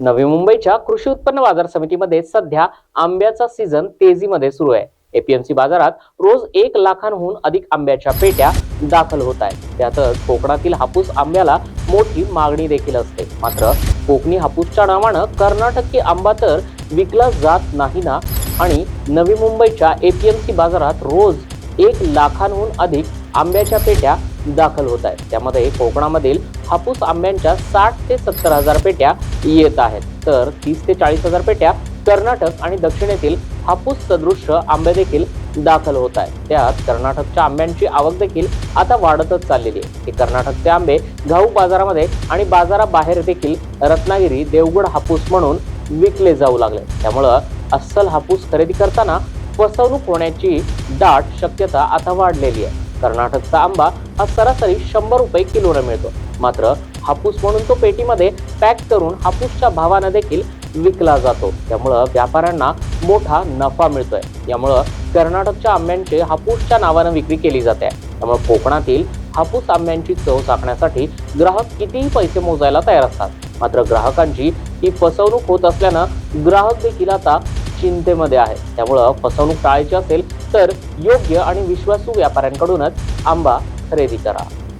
नवी मुंबईच्या कृषी उत्पन्न बाजार समितीमध्ये सध्या आंब्याचा सीझन तेजीमध्ये सुरू आहे. एपीएमसी बाजारात रोज एक लाखांहून अधिक आंब्याच्या पेट्या दाखल होत आहेत. त्यातच कोकणातील हापूस आंब्याला मोठी मागणी देखील असते. मात्र कोकणी हापूसच्या नावानं कर्नाटकी आंबा तर विकला जात नाही ना? आणि नवी मुंबईच्या एपीएमसी बाजारात रोज एक लाखांहून अधिक आंब्याच्या पेट्या दाखल होत आहेत. त्यामध्ये कोकणामधील हापूस आंब्यांच्या साठ ते सत्तर हजार पेट्या येत आहेत. तर तीस ते चाळीस हजार पेट्या कर्नाटक आणि दक्षिणेतील हापूस सदृश्य आंबे देखील दाखल होत आहेत. त्यात कर्नाटकच्या आंब्यांची आवक देखील आता वाढतच चाललेली आहे. हे कर्नाटकचे आंबे घाऊ बाजारामध्ये आणि बाजाराबाहेर देखील रत्नागिरी देवगड हापूस म्हणून विकले जाऊ लागले. त्यामुळं अस्सल हापूस खरेदी करताना फसवणूक होण्याची दाट शक्यता आता वाढलेली आहे. कर्नाटकचा आंबा हा सरासरी शंभर रुपये किलोनं मिळतो. मात्र हापूस म्हणून तो पेटीमध्ये पॅक करून हापूसच्या भावानं देखील विकला जातो. त्यामुळं व्यापाऱ्यांना मोठा नफा मिळतोय. यामुळं कर्नाटकच्या आंब्यांचे हापूसच्या नावानं विक्री केली जाते. त्यामुळे कोकणातील हापूस आंब्यांची चव चाकण्यासाठी ग्राहक कितीही पैसे मोजायला तयार असतात. मात्र ग्राहकांची ही फसवणूक होत असल्यानं ग्राहक देखील आता चिंतेमध्ये आहे. त्यामुळं फसवणूक टाळायची असेल तर योग्य आणि विश्वासू व्यापाऱ्यांकडूनच आंबा खरेदी करा.